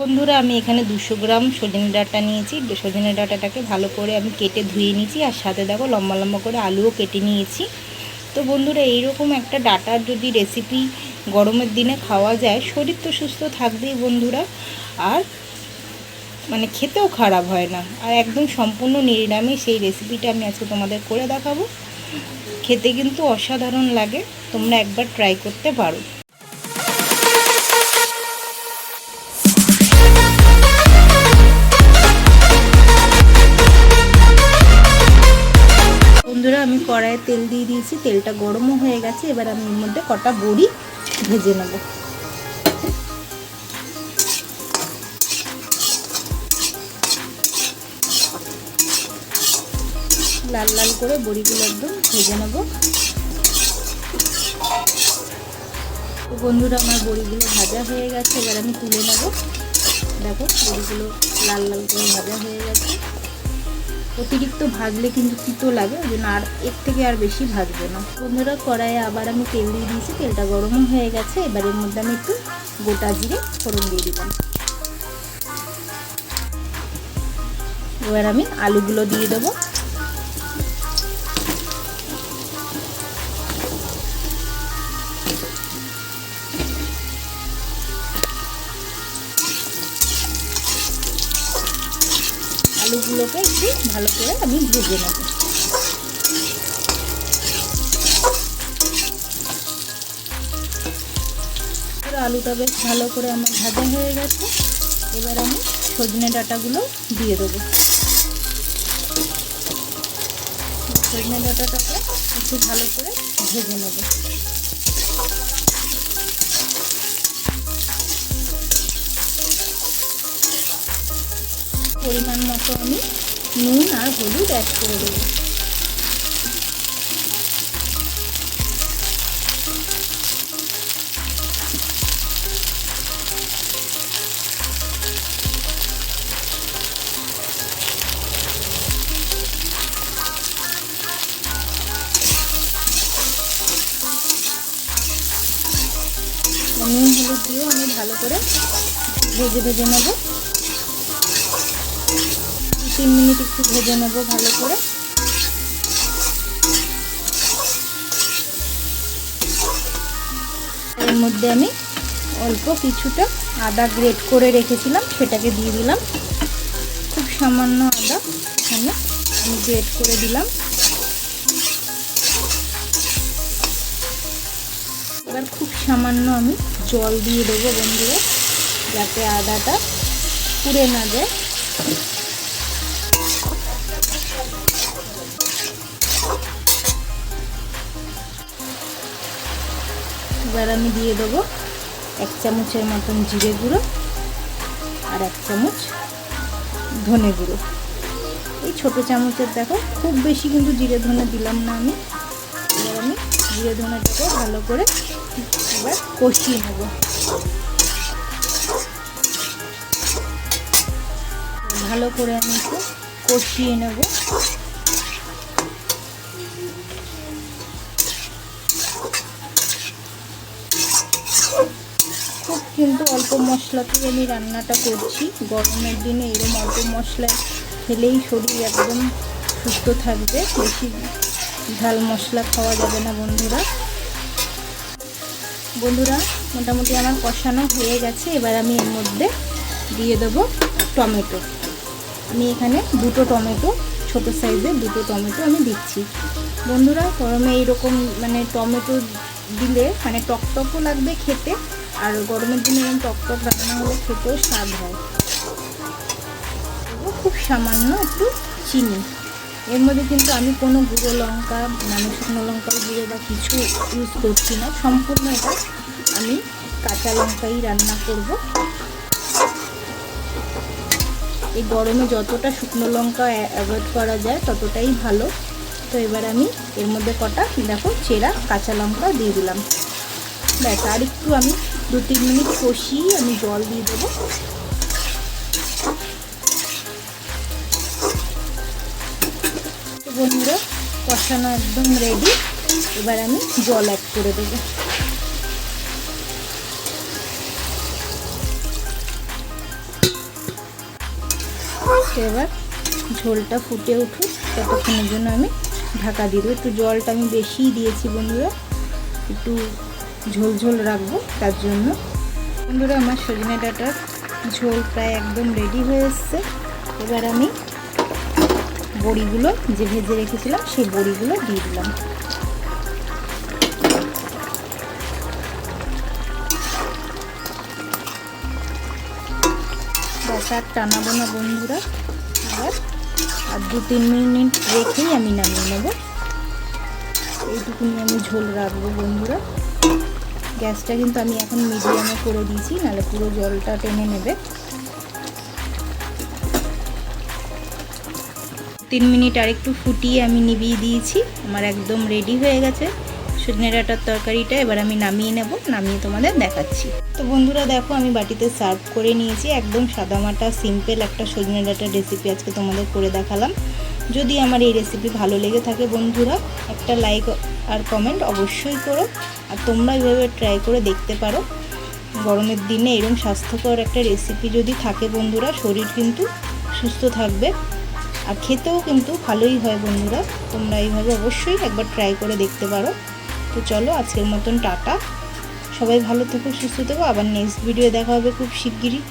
বন্ধুরা, আমি এখানে দুশো গ্রাম সজনে ডাঁটা নিয়েছি। সজনে ডাঁটাটাকে ভালো করে আমি কেটে ধুয়ে নিয়েছি, আর সাথে দেখো লম্বা লম্বা করে আলুও কেটে নিয়েছি। তো বন্ধুরা, এইরকম একটা ডাটার যদি রেসিপি গরমের দিনে খাওয়া যায়, শরীর তো সুস্থ থাকবেই বন্ধুরা, আর মানে খেতেও খারাপ হয় না। আর একদম সম্পূর্ণ নিরামিষ সেই রেসিপিটা আমি আজকে তোমাদের করে দেখাবো। খেতে কিন্তু অসাধারণ লাগে, তোমরা একবার ট্রাই করতে পারো। বন্ধুরা, আমি কড়াইয়ে তেল দিয়ে দিয়েছি। তেলটা গরমও হয়ে গেছে। এবার আমি এর মধ্যে কটা বড়ি ভেজে নেব। লাল লাল করে বড়িগুলো একদম ভেজে নেব। বন্ধুরা, আমার বড়িগুলো ভাজা হয়ে গেছে। এবার আমি তুলে নেব। দেখো, বড়িগুলো লাল লাল করে ভাজা হয়ে গেছে। অতিরিক্ত ভাজলে কিন্তু তিতো লাগে, ওই জন্য আর এর থেকে আর বেশি ভাজবে না। বন্ধুরা, কড়াইয়ে আবার আমি তেল দিয়ে দিয়েছি, তেলটা গরমও হয়ে গেছে, এবার এর মধ্যে আমি একটু গোটা জিরে ফোড়ন দিয়ে দিলাম। এবার আমি আলুগুলো দিয়ে দেবো। আলুগুলোকে একটু ভালো করে আমি ভেজে নেব। আলুটা বেশ ভালো করে আমার ভাজা হয়ে গেছে। এবার আমি সজনে ডাঁটাগুলো দিয়ে দেবো। সজনে ডাটাটাকে একটু ভালো করে ভেজে নেব। পরিমাণ মতো আমি নুন আর হলুদ অ্যাড করে দেবো। নুন, হলুদ দিয়েও আমি ভালো করে ভেজে ভেজে নেব। তিন মিনিট একটু ভেজে নেব ভালো করে। এর মধ্যে আমি অল্প কিছুটা আদা গ্রেট করে রেখেছিলাম, সেটাকে দিয়ে দিলাম। খুব সামান্য আদা এখানে আমি গ্রেট করে দিলাম। এবার খুব সামান্য আমি জল দিয়ে দেবো বন্ধুরা, যাতে আদাটা পুড়ে না যায়। এবার আমি দিয়ে দেবো এক চামচের মতন জিরে গুঁড়ো আর এক চামচ ধনে গুঁড়ো। এই ছোটো চামচের দেখো, খুব বেশি কিন্তু জিরে ধনে দিলাম না আমি। এবার আমি জিরে ধনেটাকে ভালো করে এবার কষিয়ে নেব। ভালো করে আমি একটু কষিয়ে নেব। কিন্তু অল্প মশলাতেই আমি রান্নাটা করছি। গরমের দিনে এরকম অল্প মশলা খেলেই শরীর একদম সুস্থ থাকবে। বেশি ঝাল মশলা খাওয়া যাবে না, বন্ধুরা। বন্ধুরা, মোটামুটি আমার কষানো হয়ে গেছে। এবার আমি এর মধ্যে দিয়ে দেবো টমেটো। আমি এখানে দুটো টমেটো, ছোট সাইজের দুটো টমেটো আমি দিচ্ছি। বন্ধুরা, গরমে এইরকম মানে টমেটো দিলে মানে টকটকও লাগবে খেতে। আর গরমের দিনে এরকম টকটক রান্না হলে খেতেও স্বাদ হয়। খুব সামান্য একটু চিনি। এর মধ্যে কিন্তু আমি কোনো গুঁড়ো লঙ্কা মানে শুকনো লঙ্কার গুঁড়ো বা কিছু ইউজ করছি না। সম্পূর্ণ এটা আমি কাঁচা লঙ্কাই রান্না করব। এই গরমে যতটা শুকনো লঙ্কা অ্যাভয়েড করা যায়, ততটাই ভালো। তো এবার আমি এর মধ্যে কটা, দেখো, চেরা কাঁচা লঙ্কা দিয়ে দিলাম। ব্যাস, আর একটু আমি দু তিন মিনিট কষিয়ে আমি জল দিয়ে দেবো। বন্ধুরা, কষানো একদম রেডি এবার আমি জল অ্যাড করে দেবো। এবার ঝোলটা ফুটে উঠুক, ততক্ষণের জন্য আমি ঢাকা দিয়ে দেবো। একটু জলটা আমি বেশিই দিয়েছি বন্ধুরা, একটু ঝোল ঝোল রাখব, তার জন্য। বন্ধুরা, আমার সজনে ডাটার ঝোল প্রায় একদম রেডি হয়ে এসছে। এবার আমি বড়িগুলো যে ভেজে রেখেছিলাম, সেই বড়িগুলো দিয়ে দিলাম। ব্যাস, আর টানাবো না বন্ধুরা। এবার আর দু তিন মিনিট রেখেই আমি নামিয়ে নেব। এইটুকুনি আমি ঝোল রাখব বন্ধুরা। গ্যাসটা কিন্তু আমি এখন মিডিয়ামে করে দিয়েছি, নাহলে পুরো জলটা টেনে নেবে। তিন মিনিট আর একটু ফুটিয়ে আমি নিভিয়ে দিয়েছি, আমার একদম রেডি হয়ে গেছে। সজনে ডাঁটার তরকারিটা এবার আমি নামিয়ে নেব, নামিয়ে তোমাদের দেখাচ্ছি। তো বন্ধুরা দেখো, আমি বাটিতে সার্ভ করে নিয়েছি, একদম সাদামাটা, সিম্পল একটা সজনে ডাঁটার রেসিপি আজকে তোমাদের করে দেখালাম। যদি আমার এই রেসিপি ভালো লেগে থাকে বন্ধুরা, একটা লাইক আর কমেন্ট অবশ্যই করো। আর তোমরা এইভাবে ট্রাই করে দেখতে পারো। গরমের দিনে এরকম স্বাস্থ্যকর একটা রেসিপি যদি থাকে বন্ধুরা, শরীর কিন্তু সুস্থ থাকবে। আর খেতেও কিন্তু ভালোই হয় বন্ধুরা। তোমরা এইভাবে অবশ্যই একবার ট্রাই করে দেখতে পারো। তো চলো আজকের মতন টাটা। সবাই ভালো থেকো, সুস্থ থেকো। আবার নেক্সট ভিডিও দেখা হবে খুব শিগগিরই।